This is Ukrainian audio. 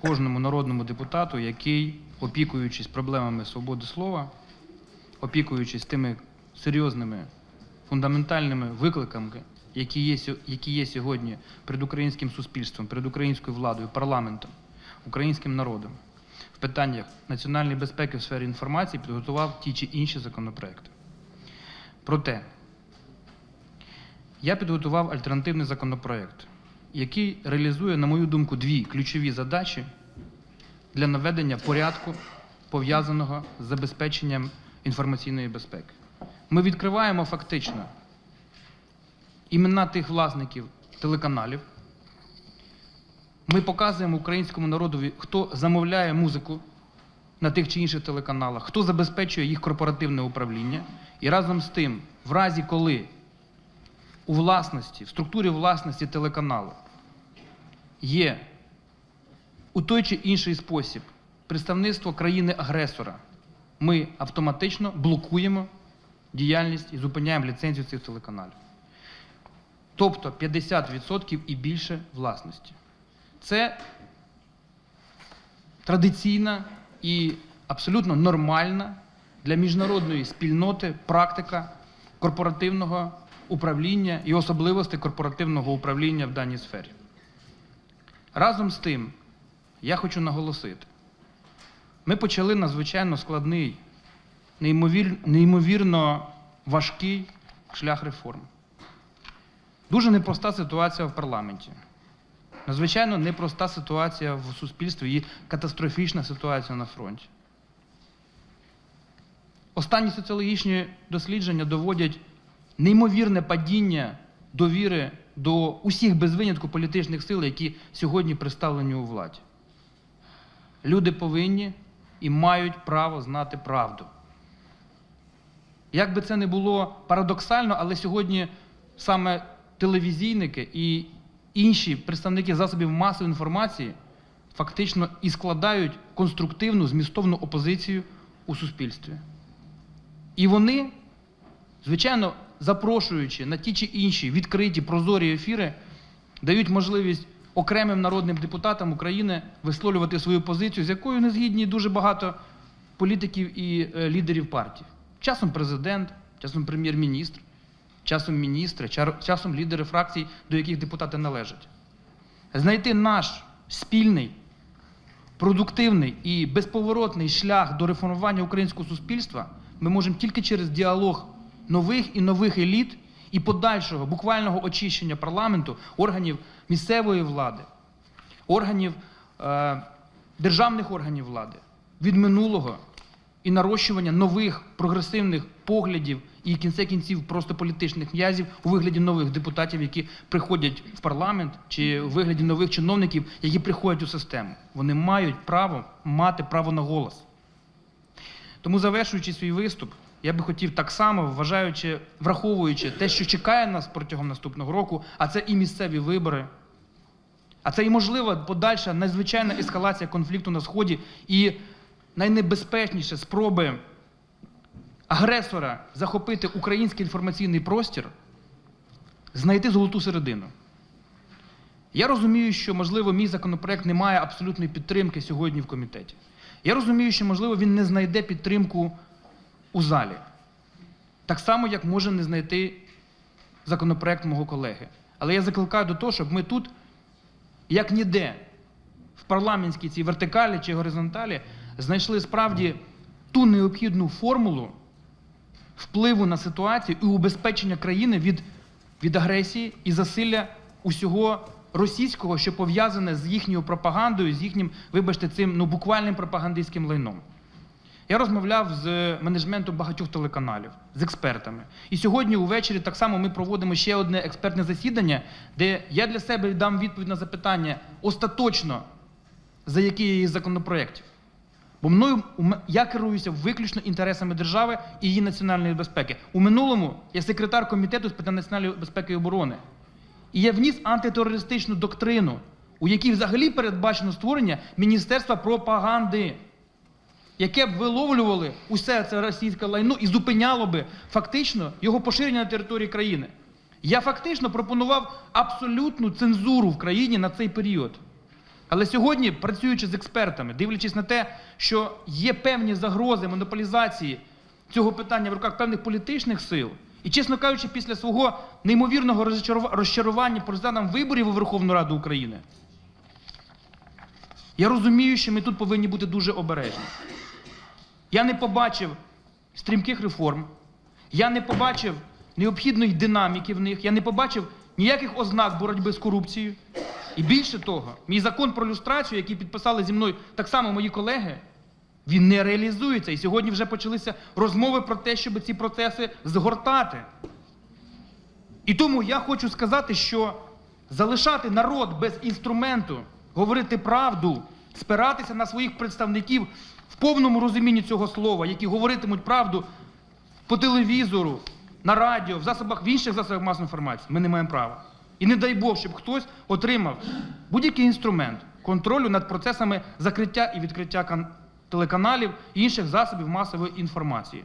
кожному народному депутату, який, опікуючись проблемами свободи слова, опікуючись тими серйозними фундаментальними викликами, які є, які є сьогодні перед українським суспільством, перед українською владою, парламентом, українським народом в питаннях національної безпеки в сфері інформації, підготував ті чи інші законопроекти. Проте я підготував альтернативний законопроект, який реалізує, на мою думку, дві ключові задачі для наведення порядку, пов'язаного з забезпеченням інформаційної безпеки. Ми відкриваємо фактично імена тих власників телеканалів. Ми показуємо українському народові, хто замовляє музику на тих чи інших телеканалах, хто забезпечує їх корпоративне управління. І разом з тим, в разі коли у власності, в структурі власності телеканалу є у той чи інший спосіб представництво країни-агресора, ми автоматично блокуємо діяльність і зупиняємо ліцензію цих телеканалів. Тобто 50% і більше власності. Це традиційна і абсолютно нормальна для міжнародної спільноти практика корпоративного управління і особливостей корпоративного управління в даній сфері. Разом з тим, я хочу наголосити, ми почали надзвичайно складний, неймовірно важкий шлях реформ. Дуже непроста ситуація в парламенті. Надзвичайно непроста ситуація в суспільстві і катастрофічна ситуація на фронті. Останні соціологічні дослідження доводять неймовірне падіння довіри до усіх без винятку політичних сил, які сьогодні представлені у владі. Люди повинні і мають право знати правду. Як би це не було парадоксально, але сьогодні саме телевізійники і інші представники засобів масової інформації фактично і складають конструктивну змістовну опозицію у суспільстві. І вони, звичайно, запрошуючи на ті чи інші відкриті прозорі ефіри, дають можливість окремим народним депутатам України висловлювати свою позицію, з якою не згідні дуже багато політиків і е, лідерів партій. Часом президент, часом прем'єр-міністр, часом міністри, часом лідери фракцій, до яких депутати належать. Знайти наш спільний, продуктивний і безповоротний шлях до реформування українського суспільства ми можемо тільки через діалог нових і нових еліт і подальшого буквального очищення парламенту, органів місцевої влади, органів, е, державних органів влади від минулого і нарощування нових прогресивних поглядів і в кінці кінців просто політичних м'язів у вигляді нових депутатів, які приходять в парламент, чи у вигляді нових чиновників, які приходять у систему. Вони мають право мати право на голос. Тому, завершуючи свій виступ, я би хотів так само, вважаючи, враховуючи те, що чекає нас протягом наступного року, а це і місцеві вибори, а це і можлива подальша надзвичайна ескалація конфлікту на Сході і найнебезпечніше спроби агресора захопити український інформаційний простір, знайти золоту середину. Я розумію, що, можливо, мій законопроект не має абсолютної підтримки сьогодні в комітеті. Я розумію, що, можливо, він не знайде підтримку у залі. Так само, як може не знайти законопроект мого колеги. Але я закликаю до того, щоб ми тут, як ніде, в парламентській цій вертикалі чи горизонталі, знайшли справді ту необхідну формулу впливу на ситуацію і убезпечення країни від, від агресії і засилля усього російського, що пов'язане з їхньою пропагандою, з їхнім, вибачте, цим ну, буквальним пропагандистським лайном. Я розмовляв з менеджментом багатьох телеканалів, з експертами. І сьогодні увечері так само ми проводимо ще одне експертне засідання, де я для себе дам відповідь на запитання остаточно, за який є законопроєктів. Бо мною я керуюся виключно інтересами держави і її національної безпеки. У минулому я секретар комітету з питань національної безпеки і оборони. І я вніс антитерористичну доктрину, у якій взагалі передбачено створення Міністерства пропаганди, яке б виловлювало усе це російське лайно і зупиняло би фактично його поширення на території країни. Я фактично пропонував абсолютну цензуру в країні на цей період. Але сьогодні, працюючи з експертами, дивлячись на те, що є певні загрози монополізації цього питання в руках певних політичних сил, і, чесно кажучи, після свого неймовірного розчарува- розчарування по результатам виборів у Верховну Раду України, я розумію, що ми тут повинні бути дуже обережні. Я не побачив стрімких реформ, я не побачив необхідної динаміки в них, я не побачив ніяких ознак боротьби з корупцією. І більше того, мій закон про люстрацію, який підписали зі мною так само мої колеги, він не реалізується. І сьогодні вже почалися розмови про те, щоб ці процеси згортати. І тому я хочу сказати, що залишати народ без інструменту, говорити правду, спиратися на своїх представників в повному розумінні цього слова, які говоритимуть правду по телевізору, на радіо, в засобах в інших засобах масової інформації, ми не маємо права. І не дай Бог, щоб хтось отримав будь-який інструмент контролю над процесами закриття і відкриття кан- телеканалів і інших засобів масової інформації.